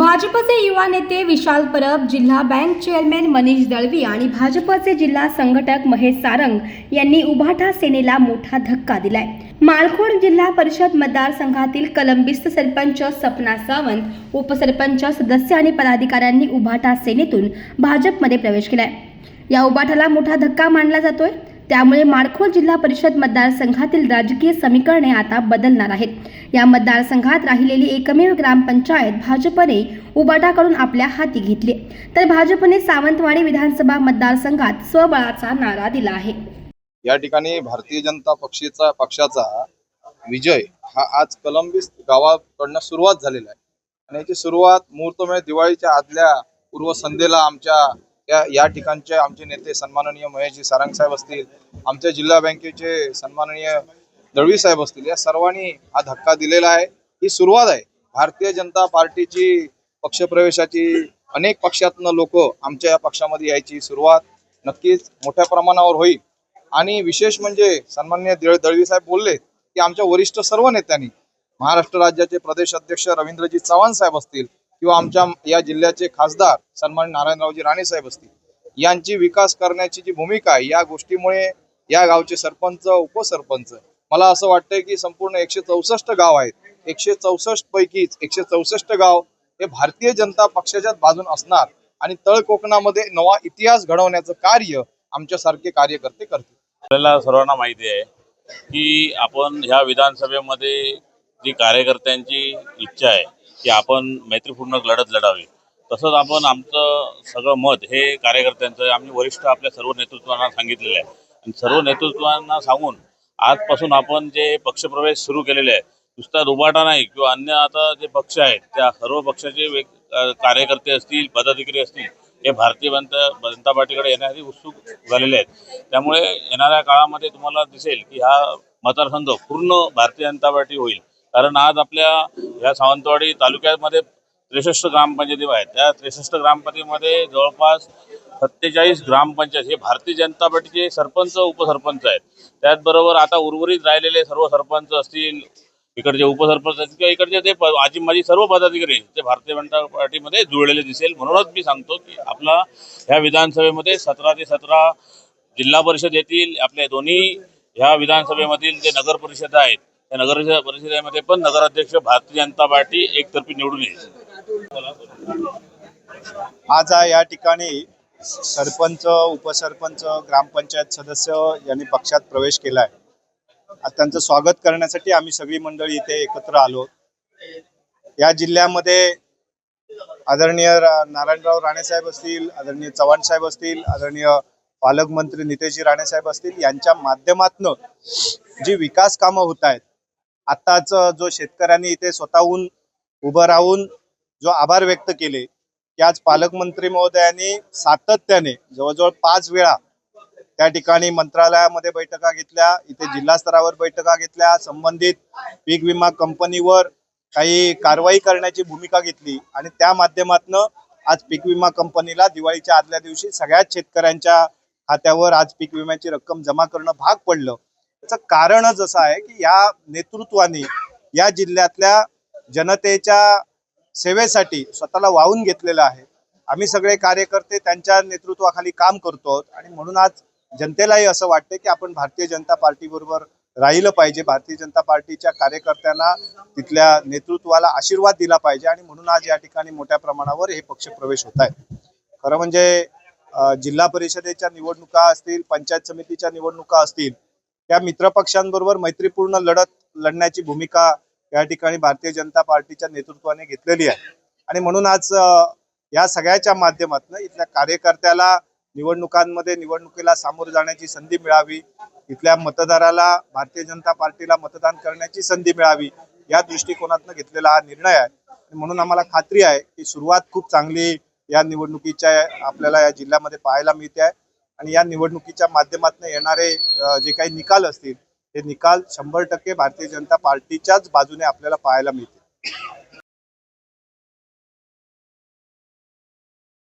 भाजपचे युवा नेते विशाल परब जिल्हा बँक चेअरमॅन मनीष दळवी आणि भाजपचे जिल्हा संघटक महेश सारंग यांनी उभाटा सेनेला मोठा धक्का दिलाय. मालखोड जिल्हा परिषद मतदारसंघातील कलंबिस्त सरपंच सपना सावंत उपसरपंच सदस्य आणि पदाधिकाऱ्यांनी उभाटा सेनेतून भाजपमध्ये प्रवेश केलाय. या उभाटाला मोठा धक्का मानला जातोय. त्यामुळे माडखोल जिल्हा परिषद मतदारसंघातील राजकीय समीकरणे आता बदलणार आहेत. या मतदारसंघात राहिलेली एकमेव ग्रामपंचायत भाजपने उबाटाकडून आपल्या हाती घेतली. तर भाजपने सावंतवाडी विधानसभा मतदारसंघात स्वबळाचा नारा दिला आहे. या ठिकाणी भारतीय जनता पक्षाचा पक्षाचा विजय हा आज कलंबिस गावाकडनं सुरुवात झालेला आहे. आणि याची सुरुवात मुहूर्तमेळ दिवाळीच्या आदल्या पूर्वसंध्येला आमच्या या या ठिकाणचे आमचे नेते सन्माननीय महेशजी सारंग साहेब असतील आमच्या जिल्हा बँकेचे सन्माननीय दळवी साहेब असतील या सर्वांनी हा धक्का दिलेला आहे. ही सुरुवात आहे. भारतीय जनता पार्टीची पक्षप्रवेशाची अनेक पक्षातनं लोक आमच्या या पक्षामध्ये यायची सुरुवात नक्कीच मोठ्या प्रमाणावर होईल. आणि विशेष म्हणजे सन्माननीय दळ दळवी साहेब बोलले की आमच्या वरिष्ठ सर्व नेत्यांनी महाराष्ट्र राज्याचे प्रदेश अध्यक्ष रवींद्रजी चव्हाण साहेब असतील किंवा आमच्या या जिल्ह्याचे खासदार सन्मान्य नारायणरावजी राणे साहेब असतील यांची विकास करण्याची जी भूमिका आहे या गोष्टीमुळे या गावचे सरपंच उपसरपंच मला असं वाटतंय की संपूर्ण एकशे चौसष्ट गाव आहेत. एकशे चौसष्ट पैकीच एकशे चौसष्ट गाव हे भारतीय जनता पक्षाच्याच बाजून असणार आणि तळ कोकणामध्ये नवा इतिहास घडवण्याचं कार्य आमच्यासारखे कार्यकर्ते करतील. आपल्याला सर्वांना माहिती आहे की आपण ह्या विधानसभेमध्ये जी कार्यकर्त्यांची इच्छा आहे की आपण मैत्रीपूर्ण लढत लढावी. तसंच आपण आमचं सगळं मत हे कार्यकर्त्यांचं आम्ही वरिष्ठ आपल्या सर्व नेतृत्वांना सांगितलेलं आहे. आणि सर्व नेतृत्वांना सांगून आजपासून आपण जे पक्षप्रवेश सुरू केलेले आहे नुसता रुबाटा नाही किंवा अन्य आता जे पक्ष आहेत त्या सर्व पक्षाचे वेग कार्यकर्ते असतील पदाधिकारी असतील हे भारतीय जनता जनता पार्टीकडे येण्यासाठी उत्सुक झालेले आहेत. त्यामुळे येणाऱ्या काळामध्ये तुम्हाला दिसेल की हा मतदारसंघ पूर्ण भारतीय जनता पार्टी होईल. कारण आज आपल्या या सावंतवाडी तालुक्यामध्ये त्रेसष्ट ग्रामपंचायती आहेत. त्या त्रेसष्ट ग्रामपंचायतीमध्ये जवळपास सत्तेचाळीस ग्रामपंचायत हे भारतीय जनता पार्टीचे सरपंच उपसरपंच आहेत. त्याचबरोबर आता उर्वरित राहिलेले सर्व सरपंच असतील इकडचे उपसरपंच असतील किंवा इकडचे ते प- आजी माझी सर्व पदाधिकारी ते भारतीय जनता पार्टीमध्ये जुळलेले दिसेल. म्हणूनच मी सांगतो की आपला ह्या विधानसभेमध्ये सतरा ते सतरा जिल्हा परिषद येतील. आपल्या दोन्ही ह्या विधानसभेमधील जे नगर परिषद आहेत त्या नगर परिषदेमध्ये पण नगराध्यक्ष भारतीय जनता पार्टी एकतर्फी निवडून येईल आज या ठिकाणी सरपंच उपसरपंच ग्रामपंचायत सदस्य यांनी पक्षात प्रवेश केला आज त्यांचं स्वागत करण्यासाठी आम्ही सगळी मंडळी इथे एकत्र आलो. या जिल्ह्यामध्ये आदरणीय नारायणराव राणे साहेब असतील आदरणीय चव्हाण साहेब असतील आदरणीय पालकमंत्री नितेशजी राणे साहेब असतील यांच्या माध्यमातनं जी विकास कामं होत आहेत आताच जो शेतकऱ्यांनी इथे स्वतःहून उभं राहून जो आभार व्यक्त केले की आज पालकमंत्री महोदयांनी सातत्याने जवळजवळ पाच वेळा त्या ठिकाणी मंत्रालयामध्ये बैठका घेतल्या इथे जिल्हा स्तरावर बैठका घेतल्या संबंधित पीक विमा कंपनीवर काही कारवाई करण्याची भूमिका घेतली आणि त्या माध्यमातनं आज पीक विमा कंपनीला दिवाळीच्या आदल्या दिवशी सगळ्याच शेतकऱ्यांच्या खात्यावर आज पीक विम्याची रक्कम जमा करणं भाग पडलं. त्याचं कारणच असं आहे की या नेतृत्वाने या जिल्ह्यातल्या जनतेच्या सेवेसाठी स्वतःला वाहून घेतलेलं आहे. आम्ही सगळे कार्यकर्ते त्यांच्या नेतृत्वाखाली काम करतो आहोत आणि म्हणून आज जनतेलाही असं वाटतं की आपण भारतीय जनता पार्टी बरोबर राहिलं पाहिजे. भारतीय जनता पार्टीच्या कार्यकर्त्यांना तिथल्या नेतृत्वाला आशीर्वाद दिला पाहिजे आणि म्हणून आज या ठिकाणी मोठ्या प्रमाणावर हे पक्ष प्रवेश होत आहे. खरं म्हणजे जिल्हा परिषदेच्या निवडणुका असतील पंचायत समितीच्या निवडणुका असतील त्या मित्रपक्षांबरोबर मैत्रीपूर्ण लढत लढण्याची भूमिका या ठिकाणी भारतीय जनता पार्टीच्या नेतृत्वाने घेतलेली आहे. आणि म्हणून आज या सगळ्याच्या माध्यमातून इथल्या कार्यकर्त्याला निवडणुकांमध्ये निवडणुकीला सामोरं जाण्याची संधी मिळावी इथल्या मतदाराला भारतीय जनता पार्टीला मतदान करण्याची संधी मिळावी या दृष्टिकोनातून घेतलेला हा निर्णय आहे. म्हणून आम्हाला खात्री आहे की सुरुवात खूप चांगली या निवडणुकीच्या आपल्याला या जिल्ह्यामध्ये पाहायला मिळते आहे. आणि या निवडणुकीच्या माध्यमातून येणारे जे काही निकाल असतील ते निकाल शंभर टक्के भारतीय जनता पार्टीच्याच बाजूने आपल्याला पाहायला मिळतील.